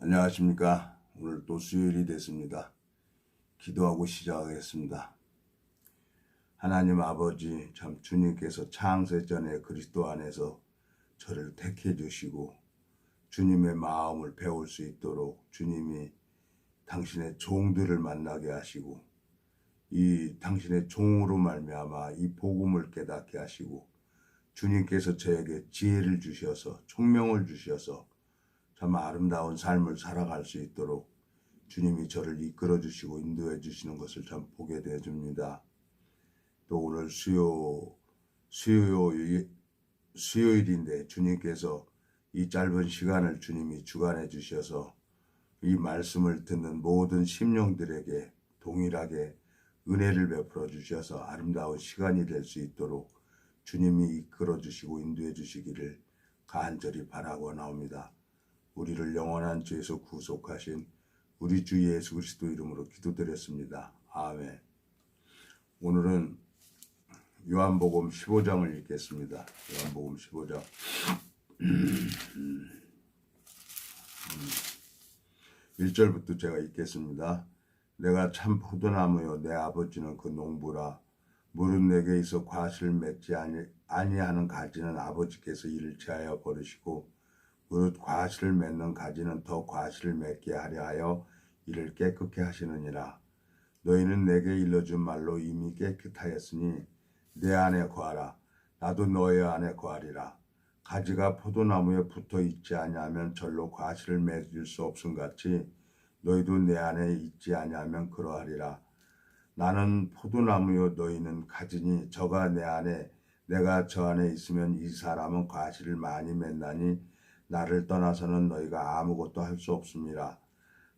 안녕하십니까. 오늘 또 수요일이 됐습니다. 기도하고 시작하겠습니다. 하나님 아버지, 참 주님께서 창세 전에 그리스도 안에서 저를 택해 주시고 주님의 마음을 배울 수 있도록 주님이 당신의 종들을 만나게 하시고 이 당신의 종으로 말미암아 이 복음을 깨닫게 하시고 주님께서 저에게 지혜를 주셔서 총명을 주셔서 참 아름다운 삶을 살아갈 수 있도록 주님이 저를 이끌어 주시고 인도해 주시는 것을 참 보게 되어 줍니다. 또 오늘 수요 수요 수요일인데 주님께서 이 짧은 시간을 주님이 주관해 주셔서 이 말씀을 듣는 모든 심령들에게 동일하게 은혜를 베풀어 주셔서 아름다운 시간이 될 수 있도록 주님이 이끌어 주시고 인도해 주시기를 간절히 바라고 나옵니다. 우리를 영원한 죄에서 구속하신 우리 주 예수 그리스도 이름으로 기도드렸습니다. 아멘. 오늘은 요한복음 15장을 읽겠습니다. 요한복음 15장. 1절부터 제가 읽겠습니다. 내가 참 포도나무요 내 아버지는 그 농부라 무릇 내게 있어 과실을 맺지 아니, 아니하는 가지는 아버지께서 이를 제하여 버리시고 무릇 과실을 맺는 가지는 더 과실을 맺게 하려 하여 이를 깨끗게 하시느니라. 너희는 내게 일러준 말로 이미 깨끗하였으니 내 안에 거하라. 나도 너희 안에 거하리라. 가지가 포도나무에 붙어 있지 아니하면 절로 과실을 맺을 수 없음 같이 너희도 내 안에 있지 아니하면 그러하리라. 나는 포도나무요 너희는 가지니 저가 내 안에 내가 저 안에 있으면 이 사람은 과실을 많이 맺나니 나를 떠나서는 너희가 아무것도 할 수 없습니다.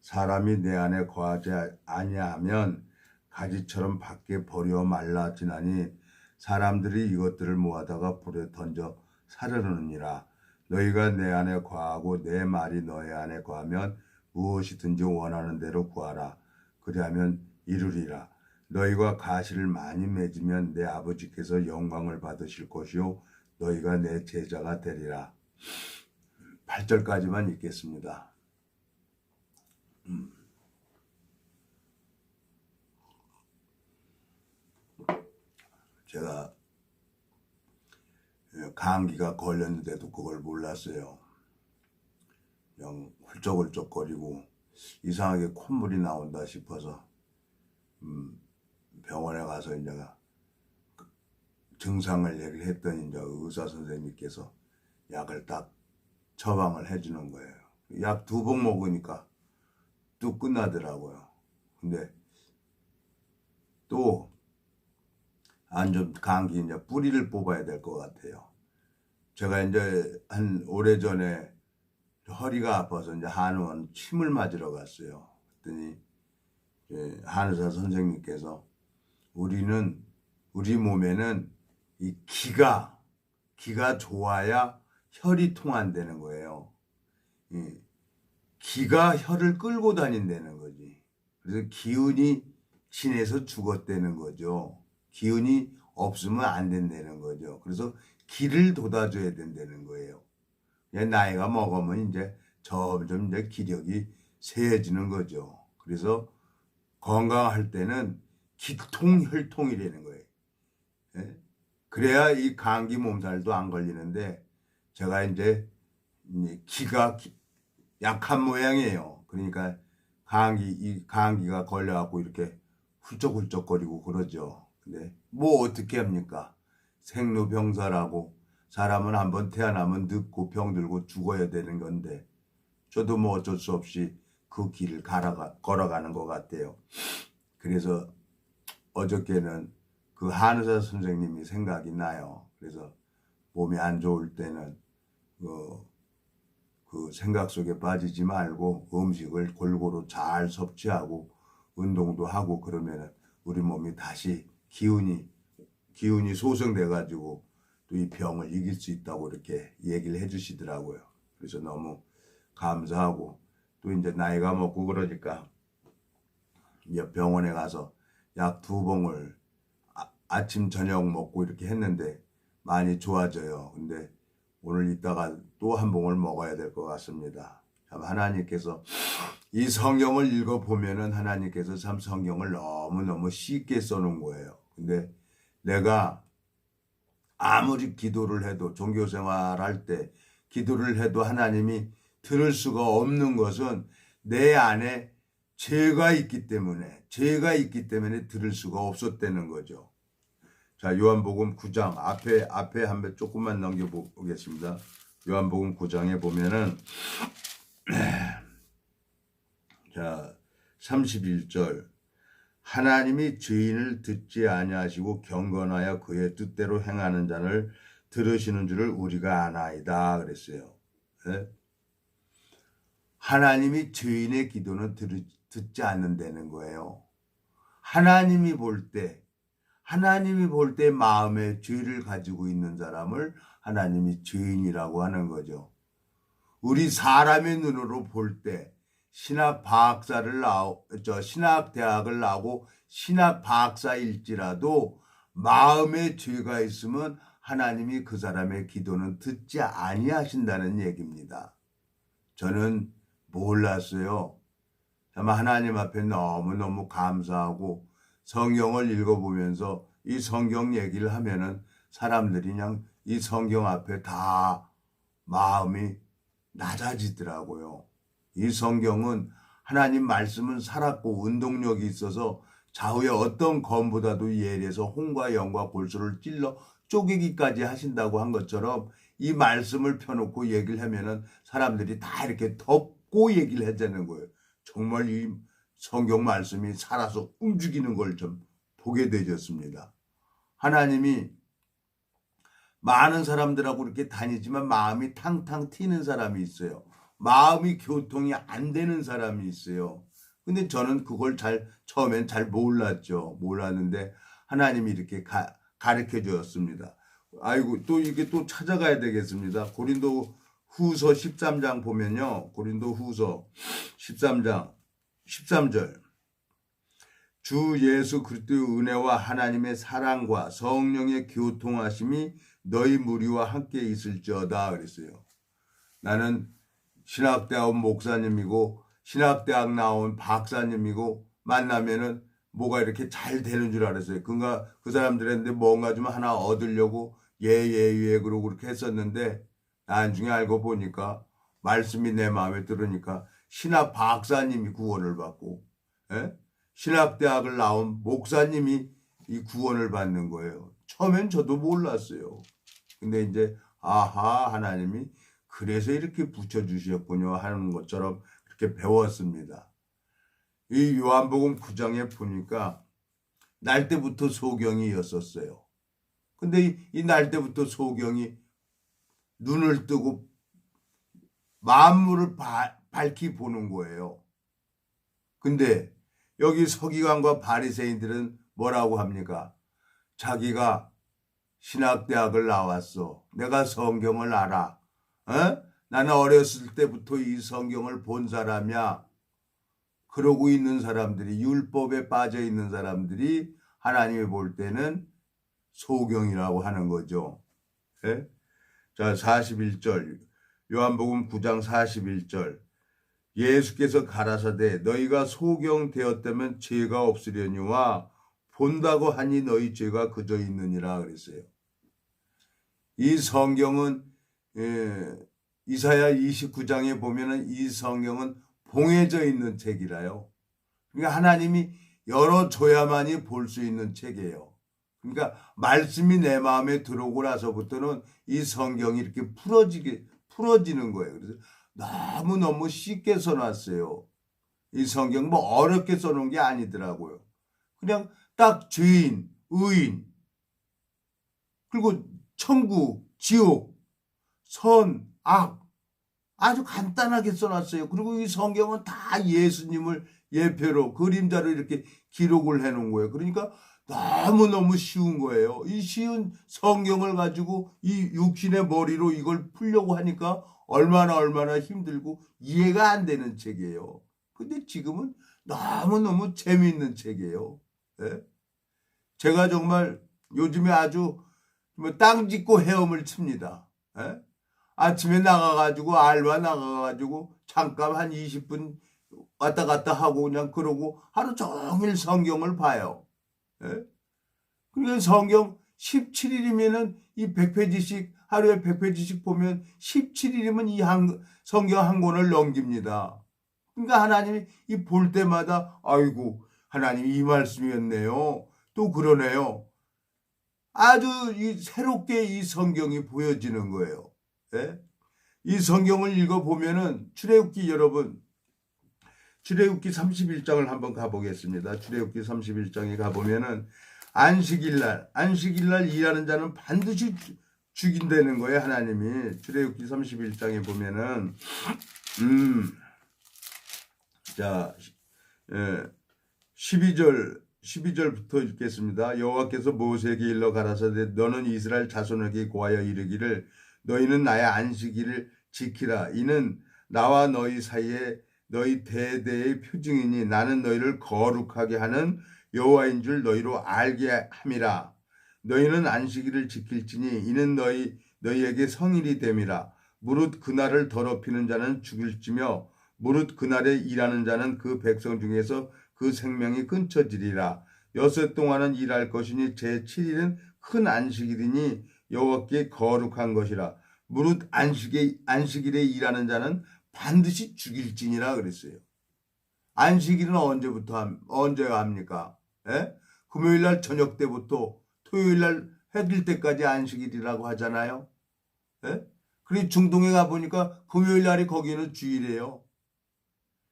사람이 내 안에 거하지 아니하면 가지처럼 밖에 버려 말라지나니 사람들이 이것들을 모아다가 불에 던져 사르느니라. 너희가 내 안에 거하고 내 말이 너희 안에 거하면 무엇이든지 원하는 대로 구하라. 그리하면 이루리라. 너희가 가시를 많이 맺으면 내 아버지께서 영광을 받으실 것이요 너희가 내 제자가 되리라. 8절까지만 읽겠습니다. 음. 제가 감기가 걸렸는데도 그걸 몰랐어요. 그냥 훌쩍훌쩍거리고 이상하게 콧물이 나온다 싶어서 음, 병원에 가서 이제 증상을 얘기를 했더니 이제 의사 선생님께서 약을 딱 처방을 해주는 거예요. 약 두 번 먹으니까 뚝 끝나더라고요. 근데 또 안 좀 감기 이제 뿌리를 뽑아야 될 것 같아요. 제가 이제 한 오래전에 허리가 아파서 이제 한의원 침을 맞으러 갔어요. 그랬더니 한의사 선생님께서 우리는 우리 몸에는 이 기가 기가 좋아야 혈이 통한다는 거예요. 이 기가 혈을 끌고 다닌다는 거지. 그래서 기운이 진해서 죽었다는 거죠. 기운이 없으면 안 된다는 거죠. 그래서 기를 돋아줘야 된다는 거예요. 나이가 먹으면 이제 점점 이제 기력이 세해지는 거죠. 그래서 건강할 때는 기통 혈통이라는 거예요. 예? 그래야 이 감기 몸살도 안 걸리는데 제가 이제 기가 약한 모양이에요. 그러니까 감기 이 감기가 걸려갖고 이렇게 훌쩍훌쩍거리고 그러죠. 근데 뭐 어떻게 합니까? 생로병사라고 사람은 한번 태어나면 늙고 병들고 죽어야 되는 건데 저도 뭐 어쩔 수 없이 그 길을 갈아가, 걸어가는 것 같아요. 그래서 어저께는 그 한의사 선생님이 생각이 나요. 그래서 몸이 안 좋을 때는 그, 그 생각 속에 빠지지 말고 음식을 골고루 잘 섭취하고 운동도 하고 그러면은 우리 몸이 다시 기운이 기운이 소성돼 가지고 또 이 병을 이길 수 있다고 이렇게 얘기를 해 주시더라고요. 그래서 너무 감사하고 또 이제 나이가 먹고 그러니까 이제 병원에 가서 약 두 봉을 아, 침 저녁 먹고 이렇게 했는데 많이 좋아져요. 근데 오늘 이따가 또 한 봉을 먹어야 될 것 같습니다. 참 하나님께서 이 성경을 읽어보면은 하나님께서 참 성경을 너무너무 쉽게 써놓은 거예요. 근데 내가 아무리 기도를 해도 종교생활 할 때 기도를 해도 하나님이 들을 수가 없는 것은 내 안에 죄가 있기 때문에 죄가 있기 때문에 들을 수가 없었다는 거죠. 자 요한복음 9장 앞에 앞에 한 번 조금만 넘겨 보겠습니다. 요한복음 9장에 보면은 자 31절 하나님이 죄인을 듣지 아니하시고 경건하여 그의 뜻대로 행하는 자를 들으시는 줄을 우리가 아나이다 그랬어요. 예? 하나님이 죄인의 기도는 들, 듣지 않는다는 거예요. 하나님이 볼 때, 하나님이 볼 때 마음에 죄를 가지고 있는 사람을 하나님이 죄인이라고 하는 거죠. 우리 사람의 눈으로 볼 때, 신학 박사를 나오, 저 신학 대학을 나오고 신학 박사일지라도 마음에 죄가 있으면 하나님이 그 사람의 기도는 듣지 아니하신다는 얘기입니다. 저는 몰랐어요. 아마 하나님 앞에 너무너무 감사하고 성경을 읽어보면서 이 성경 얘기를 하면은 사람들이 그냥 이 성경 앞에 다 마음이 낮아지더라고요. 이 성경은 하나님 말씀은 살았고 운동력이 있어서 좌우의 어떤 검보다도 예리해서 홍과 영과 골수를 찔러 쪼개기까지 하신다고 한 것처럼 이 말씀을 펴놓고 얘기를 하면은 사람들이 다 이렇게 덮고 얘기를 하자는 거예요. 정말 이 성경 말씀이 살아서 움직이는 걸 좀 보게 되졌습니다. 하나님이 많은 사람들하고 이렇게 다니지만 마음이 탕탕 튀는 사람이 있어요. 마음이 교통이 안 되는 사람이 있어요. 근데 저는 그걸 잘 처음엔 잘 몰랐죠. 몰랐는데 하나님이 이렇게 가, 가르쳐 주었습니다. 아이고 또 이게 또 찾아가야 되겠습니다. 고린도 후서 13장 보면요. 고린도 후서 13장 13절 주 예수 그리스도의 은혜와 하나님의 사랑과 성령의 교통하심이 너희 무리와 함께 있을지어다 그랬어요. 나는 신학대학 목사님이고 신학대학 나온 박사님이고 만나면은 뭐가 이렇게 잘 되는 줄 알았어요. 그가 그 사람들한테 뭔가 좀 하나 얻으려고 예예 예 예, 그러고 그렇게 했었는데 나중에 알고 보니까 말씀이 내 마음에 들으니까 신학 박사님이 구원을 받고 예? 신학대학을 나온 목사님이 이 구원을 받는 거예요. 처음엔 저도 몰랐어요. 근데 이제 아하 하나님이 그래서 이렇게 붙여주셨군요 하는 것처럼 그렇게 배웠습니다. 이 요한복음 9장에 보니까 날 때부터 소경이었었어요. 근데 이, 이날 때부터 소경이 눈을 뜨고 만물을 바, 밝히 보는 거예요. 근데 여기 서기관과 바리새인들은 뭐라고 합니까? 자기가 신학대학을 나왔어. 내가 성경을 알아. 어? 나는 어렸을 때부터 이 성경을 본 사람이야. 그러고 있는 사람들이 율법에 빠져 있는 사람들이 하나님이 볼 때는 소경이라고 하는 거죠. 예? 자, 41절. 요한복음 9장 41절. 예수께서 가라사대 너희가 소경되었다면 죄가 없으려니와 본다고 하니 너희 죄가 그저 있느니라 그랬어요. 이 성경은 예, 이사야 29장에 보면은 이 성경은 봉해져 있는 책이라요. 그러니까 하나님이 열어줘야만이 볼 수 있는 책이에요. 그러니까 말씀이 내 마음에 들어오고 나서부터는 이 성경이 이렇게 풀어지게 풀어지는 거예요. 그래서 너무 너무 쉽게 써놨어요. 이 성경 뭐 어렵게 써놓은 게 아니더라고요. 그냥 딱 죄인, 의인, 그리고 천국, 지옥, 선, 악 아주 간단하게 써놨어요. 그리고 이 성경은 다 예수님을 예표로 그림자로 이렇게 기록을 해놓은 거예요. 그러니까 너무너무 쉬운 거예요. 이 쉬운 성경을 가지고 이 육신의 머리로 이걸 풀려고 하니까 얼마나 얼마나 힘들고 이해가 안 되는 책이에요. 근데 지금은 너무너무 재미있는 책이에요. 예? 제가 정말 요즘에 아주 뭐땅 짓고 헤엄을 칩니다. 예? 아침에 나가가지고 알바 나가가지고 잠깐 한 20분 왔다 갔다 하고 그냥 그러고 하루 종일 성경을 봐요. 예? 그러니까 성경 17일이면은 이 100페이지씩 하루에 100페이지씩 보면 17일이면 이 한, 성경 한 권을 넘깁니다. 그러니까 하나님이 이 볼 때마다 아이고 하나님 이 말씀이었네요. 또 그러네요. 아주 이 새롭게 이 성경이 보여지는 거예요. 예? 이 성경을 읽어 보면은 출애굽기 여러분 출애굽기 31장을 한번 가보겠습니다. 출애굽기 31장에 가보면은 안식일날 안식일날 일하는 자는 반드시 주- 죽인다는 거예요 하나님이. 출애굽기 31장에 보면은 음자 예, 12절 12절부터 읽겠습니다. 여호와께서 모세에게 일러 가라사대 너는 이스라엘 자손에게 고하여 이르기를 너희는 나의 안식일을 지키라. 이는 나와 너희 사이에 너희 대대의 표징이니 나는 너희를 거룩하게 하는 여호와인 줄 너희로 알게 함이라 너희는 안식일을 지킬지니 이는 너희 너희에게 성일이 됨이라 무릇 그날을 더럽히는 자는 죽일지며 무릇 그날에 일하는 자는 그 백성 중에서 그 생명이 끊쳐지리라 여섯 동안은 일할 것이니 제 7일은 큰 안식일이니 여호와께 거룩한 것이라 무릇 안식에 안식일에 일하는 자는 반드시 죽일지니라 그랬어요. 안식일은 언제부터 함, 언제 합니까? 예? 금요일 날 저녁 때부터 토요일 날 해질 때까지 안식일이라고 하잖아요. 예? 그리고 중동에 가 보니까 금요일 날이 거기는 주일이에요.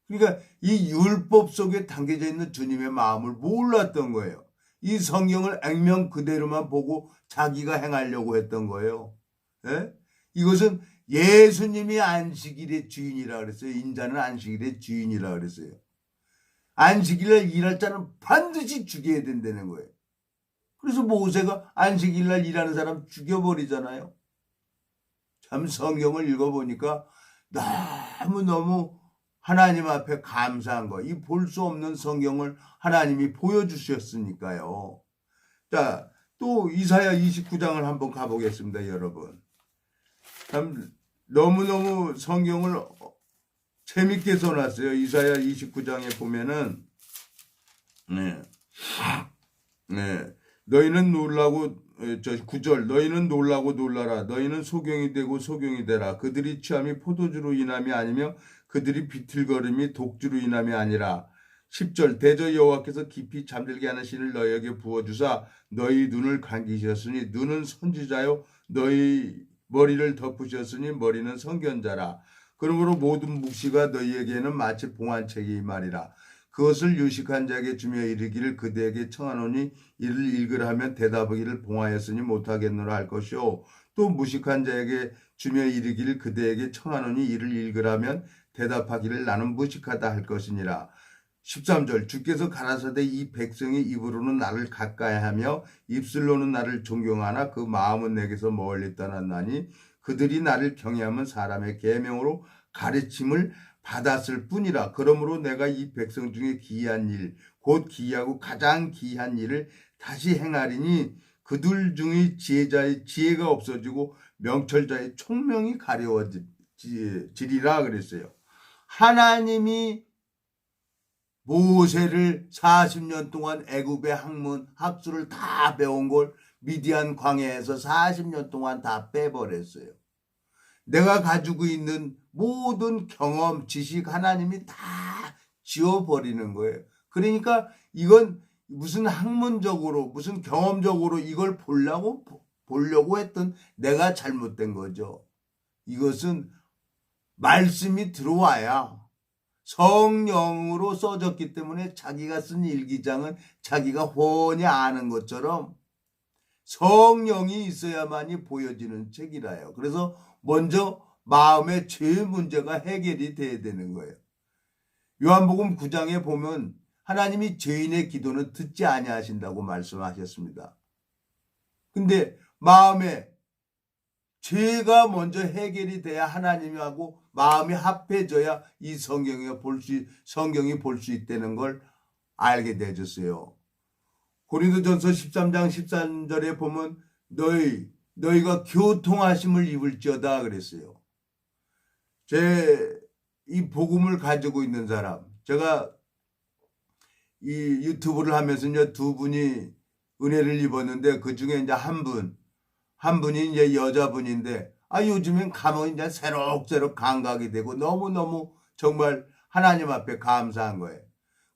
그러니까 이 율법 속에 담겨져 있는 주님의 마음을 몰랐던 거예요. 이 성경을 액면 그대로만 보고 자기가 행하려고 했던 거예요. 예? 이것은 예수님이 안식일의 주인이라 그랬어요. 인자는 안식일의 주인이라 그랬어요. 안식일날 일할 자는 반드시 죽여야 된다는 거예요. 그래서 모세가 안식일날 일하는 사람 죽여버리잖아요. 참 성경을 읽어보니까 너무너무 하나님 앞에 감사한 거. 이 볼 수 없는 성경을 하나님이 보여주셨으니까요. 자, 또 이사야 29장을 한번 가보겠습니다, 여러분. 참 너무너무 성경을 재밌게 써놨어요. 이사야 29장에 보면은 네. 네. 너희는 놀라고 에, 저 9절 너희는 놀라고 놀라라. 너희는 소경이 되고 소경이 되라. 그들이 취함이 포도주로 인함이 아니며 그들이 비틀거림이 독주로 인함이 아니라. 10절 대저 여호와께서 깊이 잠들게 하는 신을 너희에게 부어주사 너희 눈을 감기셨으니 눈은 선지자요 너희 머리를 덮으셨으니 머리는 선견자라. 그러므로 모든 묵시가 너희에게는 마치 봉안책이 말이라 그것을 유식한 자에게 주며 이르기를 그대에게 청하노니 이를 읽으라 하면 대답하기를 봉하였으니 못하겠노라 할 것이요. 또 무식한 자에게 주며 이르기를 그대에게 청하노니 이를 읽으라 하면 대답하기를 나는 무식하다 할 것이니라. 13절 주께서 가라사대 이 백성의 입으로는 나를 가까이 하며 입술로는 나를 존경하나 그 마음은 내게서 멀리 떠났나니 그들이 나를 경외하면 사람의 계명으로 가르침을 받았을 뿐이라 그러므로 내가 이 백성 중에 기이한 일 곧 기이하고 가장 기이한 일을 다시 행하리니 그들 중의 지혜자의 지혜가 없어지고 명철자의 총명이 가려워지리라 그랬어요. 하나님이 모세를 40년 동안 애굽의 학문 학술을 다 배운 걸 미디안 광야에서 40년 동안 다 빼버렸어요. 내가 가지고 있는 모든 경험, 지식 하나님이 다 지워버리는 거예요. 그러니까 이건 무슨 학문적으로, 무슨 경험적으로 이걸 보려고, 보려고 했던 내가 잘못된 거죠. 이것은 말씀이 들어와야 성령으로 써졌기 때문에 자기가 쓴 일기장은 자기가 훤히 아는 것처럼 성령이 있어야만이 보여지는 책이라요. 그래서 먼저 마음의 죄 문제가 해결이 돼야 되는 거예요. 요한복음 9장에 보면 하나님이 죄인의 기도는 듣지 아니하신다고 말씀하셨습니다. 근데 마음에 죄가 먼저 해결이 돼야 하나님하고 마음이 합해져야 이 성경이 볼 수, 성경이 볼 수 있다는 걸 알게 되졌어요. 고린도전서 13장 13절에 보면 너희 너희가 교통하심을 입을지어다 그랬어요. 제 이 복음을 가지고 있는 사람, 제가 이 유튜브를 하면서 두 분이 은혜를 입었는데 그 중에 이제 한 분, 한 분이 이제 여자분인데 아 요즘엔 가면 이제 새록새록 감각이 되고 너무너무 정말 하나님 앞에 감사한 거예요.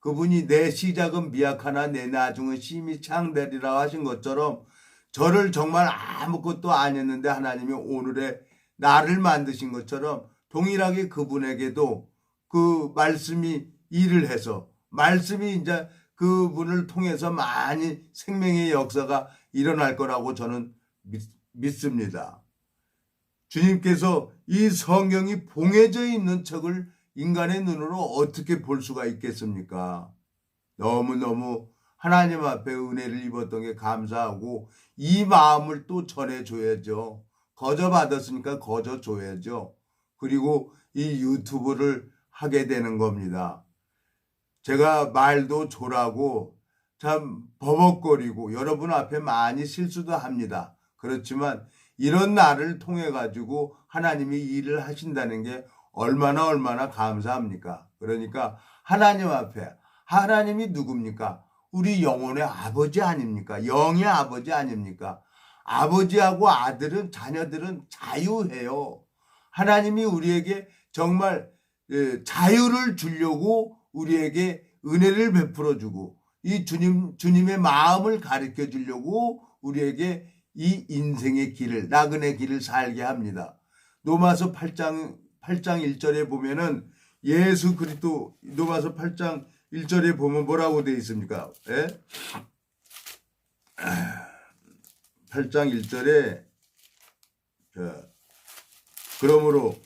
그분이 내 시작은 미약하나 내 나중은 심히 창대리라 하신 것처럼 저를 정말 아무것도 아니었는데 하나님이 오늘의 나를 만드신 것처럼 동일하게 그분에게도 그 말씀이 일을 해서 말씀이 이제 그분을 통해서 많이 생명의 역사가 일어날 거라고 저는 믿, 믿습니다. 주님께서 이 성경이 봉해져 있는 척을 인간의 눈으로 어떻게 볼 수가 있겠습니까? 너무너무 하나님 앞에 은혜를 입었던 게 감사하고 이 마음을 또 전해줘야죠. 거저 받았으니까 거저 줘야죠. 그리고 이 유튜브를 하게 되는 겁니다. 제가 말도 조라고 참 버벅거리고 여러분 앞에 많이 실수도 합니다. 그렇지만 이런 날을 통해 가지고 하나님이 일을 하신다는 게 얼마나 얼마나 감사합니까? 그러니까 하나님 앞에 하나님이 누굽니까? 우리 영혼의 아버지 아닙니까? 영의 아버지 아닙니까? 아버지하고 아들은 자녀들은 자유해요. 하나님이 우리에게 정말 예, 자유를 주려고 우리에게 은혜를 베풀어 주고 이 주님 주님의 마음을 가르쳐 주려고 우리에게 이 인생의 길을 나그네 길을 살게 합니다. 로마서 8장 8장 1절에 보면은 예수 그리스도 로마서 8장 1절에 보면 뭐라고 되어 있습니까? 예? 8장 1절에 자, 그러므로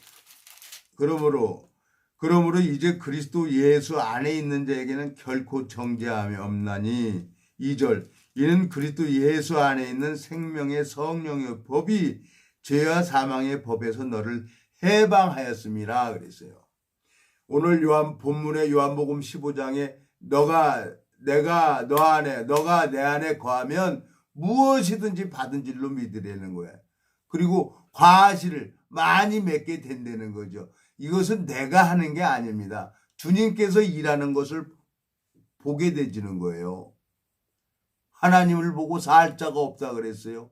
그러므로 그러므로 이제 그리스도 예수 안에 있는 자에게는 결코 정죄함이 없나니 2절 이는 그리스도 예수 안에 있는 생명의 성령의 법이 죄와 사망의 법에서 너를 해방하였음이라 그랬어요. 오늘 요한 본문의 요한복음 15장에 너가 내가 너 안에 너가 내 안에 거하면 무엇이든지 받은 줄로 믿으려는 거야. 그리고 과실을 많이 맺게 된다는 거죠. 이것은 내가 하는 게 아닙니다. 주님께서 일하는 것을 보게 되지는 거예요. 하나님을 보고 살 자가 없다 그랬어요.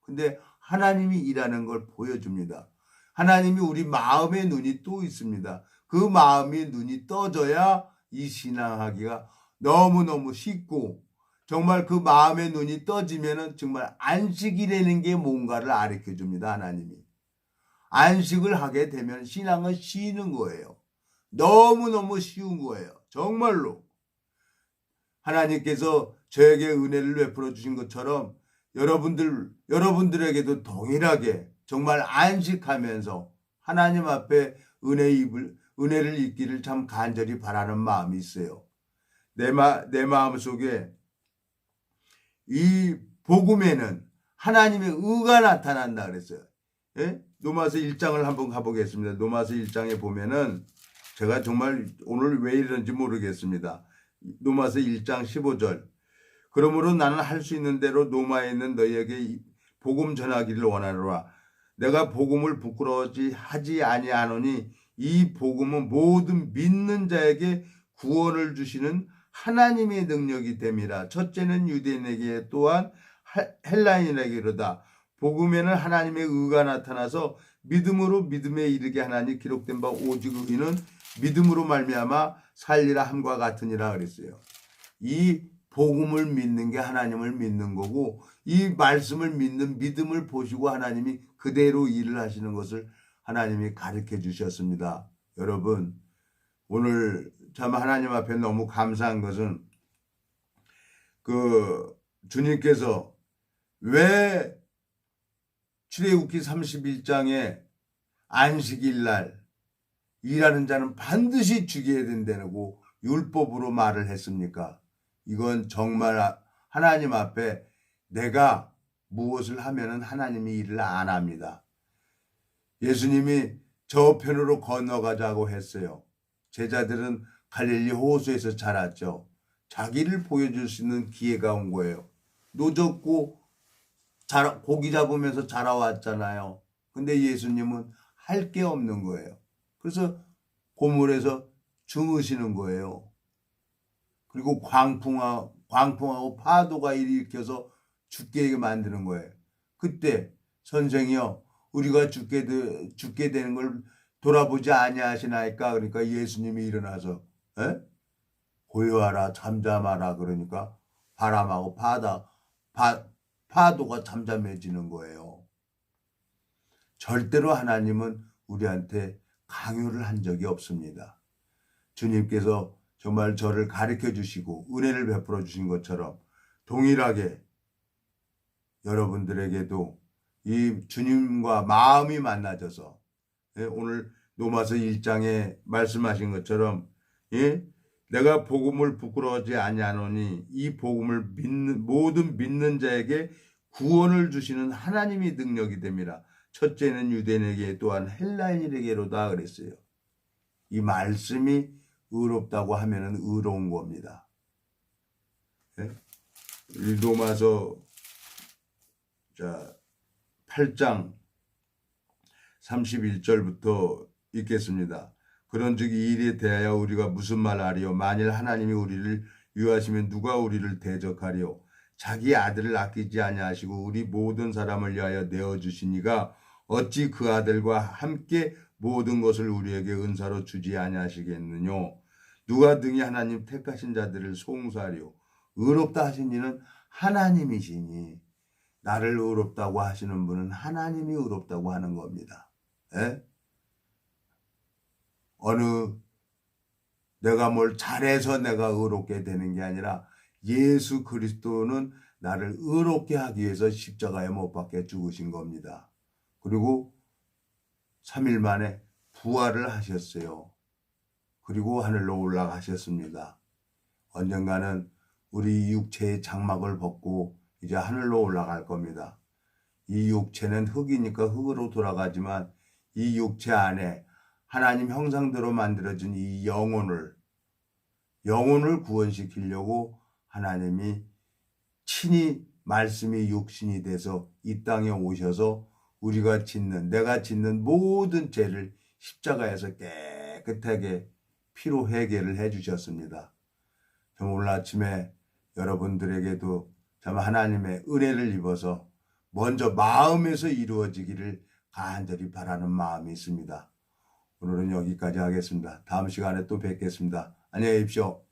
근데 하나님이 일하는 걸 보여줍니다. 하나님이 우리 마음의 눈이 또 있습니다. 그 마음의 눈이 떠져야 이 신앙하기가 너무너무 쉽고 정말 그 마음의 눈이 떠지면은 정말 안식이라는 게 뭔가를 가르쳐 줍니다. 하나님이. 안식을 하게 되면 신앙은 쉬는 거예요. 너무너무 쉬운 거예요. 정말로. 하나님께서 저에게 은혜를 베풀어 주신 것처럼 여러분들, 여러분들에게도 동일하게 정말 안식하면서 하나님 앞에 은혜 입을, 은혜를 입기를 참 간절히 바라는 마음이 있어요. 내, 마, 내 마음 속에 이 복음에는 하나님의 의가 나타난다 그랬어요. 예? 노마서 1장을 한번 가보겠습니다. 노마서 1장에 보면은 제가 정말 오늘 왜 이런지 모르겠습니다. 노마서 1장 15절. 그러므로 나는 할 수 있는 대로 노마에 있는 너희에게 복음 전하기를 원하노라. 내가 복음을 부끄러워지 하지 아니하노니 이 복음은 모든 믿는 자에게 구원을 주시는 하나님의 능력이 됨이라. 첫째는 유대인에게 또한 헬라인에게로다. 복음에는 하나님의 의가 나타나서 믿음으로 믿음에 이르게 하나니 기록된 바 오직 의는 믿음으로 말미암아 살리라 함과 같으니라 그랬어요. 이 복음을 믿는 게 하나님을 믿는 거고 이 말씀을 믿는 믿음을 보시고 하나님이 그대로 일을 하시는 것을 하나님이 가르쳐 주셨습니다. 여러분 오늘 참 하나님 앞에 너무 감사한 것은 그 주님께서 왜 출애굽기 31장에 안식일 날 일하는 자는 반드시 죽여야 된다고 율법으로 말을 했습니까? 이건 정말 하나님 앞에 내가 무엇을 하면은 하나님이 일을 안 합니다. 예수님이 저편으로 건너가자고 했어요. 제자들은 갈릴리 호수에서 자랐죠. 자기를 보여줄 수 있는 기회가 온 거예요. 노졌고 자라, 고기 잡으면서 자라왔잖아요. 근데 예수님은 할 게 없는 거예요. 그래서 고물에서 주무시는 거예요. 그리고 광풍하, 광풍하고 파도가 일으켜서 죽게 만드는 거예요. 그때 선생이요, 우리가 죽게, 되, 죽게 되는 걸 돌아보지 아니하시나이까? 그러니까 예수님이 일어나서, 에? 고요하라, 잠잠하라. 그러니까 바람하고 파다, 파, 파도가 잠잠해지는 거예요. 절대로 하나님은 우리한테 강요를 한 적이 없습니다. 주님께서 정말 저를 가르쳐 주시고 은혜를 베풀어 주신 것처럼 동일하게 여러분들에게도 이 주님과 마음이 만나져서 예, 오늘 로마서 1장에 말씀하신 것처럼 예, 내가 복음을 부끄러워하지 아니하노니 이 복음을 믿는 모든 믿는 자에게 구원을 주시는 하나님이 능력이 됩니다. 첫째는 유대인에게 또한 헬라인에게로다 그랬어요. 이 말씀이 의롭다고 하면은 의로운 겁니다. 예? 이 로마서 자 8장 31절부터 읽겠습니다. 그런즉 이 일에 대하여 우리가 무슨 말 하리요 만일 하나님이 우리를 유하시면 누가 우리를 대적하리요 자기 아들을 아끼지 아니하시고 우리 모든 사람을 위하여 내어 주시니가 어찌 그 아들과 함께 모든 것을 우리에게 은사로 주지 아니하시겠느뇨 누가 능히 하나님 택하신 자들을 송사하리요 의롭다 하신 이는 하나님이시니 나를 의롭다고 하시는 분은 하나님이 의롭다고 하는 겁니다. 예? 어느 내가 뭘 잘해서 내가 의롭게 되는 게 아니라 예수 그리스도는 나를 의롭게 하기 위해서 십자가에 못 박혀 죽으신 겁니다. 그리고 3일 만에 부활을 하셨어요. 그리고 하늘로 올라가셨습니다. 언젠가는 우리 육체의 장막을 벗고 이제 하늘로 올라갈 겁니다. 이 육체는 흙이니까 흙으로 돌아가지만 이 육체 안에 하나님 형상대로 만들어진 이 영혼을 영혼을 구원시키려고 하나님이 친히 말씀이 육신이 돼서 이 땅에 오셔서 우리가 짓는 내가 짓는 모든 죄를 십자가에서 깨끗하게 피로 해결을 해 주셨습니다. 좀 오늘 아침에 여러분들에게도 참 하나님의 은혜를 입어서 먼저 마음에서 이루어지기를 간절히 바라는 마음이 있습니다. 오늘은 여기까지 하겠습니다. 다음 시간에 또 뵙겠습니다. 안녕히 계십시오.